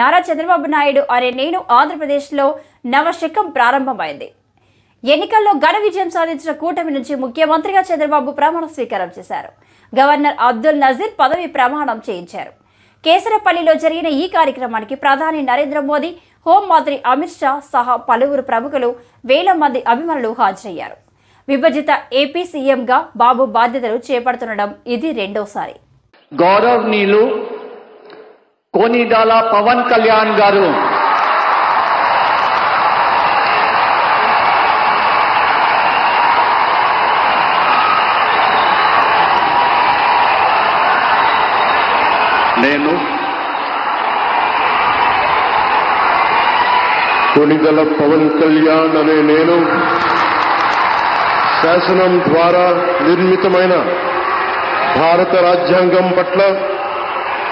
నారా చంద్రబాబు నాయుడు అనే నేను ఆంధ్రప్రదేశ్లో నవశకం ప్రారంభమైంది. ఎన్నికల్లో ఘన విజయం సాధించిన కూటమి నుంచి ముఖ్యమంత్రిగా చంద్రబాబు ప్రమాణ స్వీకారం చేశారు. గవర్నర్ అబ్దుల్ నజీర్ పదవి ప్రమాణం చేయించారు. కేసరపల్లిలో జరిగిన ఈ కార్యక్రమానికి ప్రధాని నరేంద్ర మోదీ హోంమంత్రి అమిత్ షా సహా పలువురు ప్రముఖులు వేల మంది అభిమానులు హాజరయ్యారు. విభజిత ఏపీ సీఎంగా బాబు బాధ్యతలు చేపడుతుండడం ఇది రెండోసారి. గౌరవనీయులు కోనిడాల పవన్ కళ్యాణ్ గారు. నేను కొనిదల పవన్ కళ్యాణ్ అనే నేను శాసనం ద్వారా నిర్మితమైన భారత రాజ్యాంగం పట్ల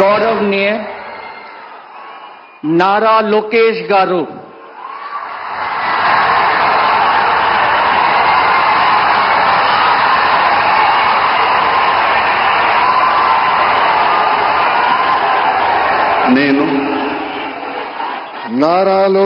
గౌరవనీయ నారా లోకేష్ గారు నేను నారాలో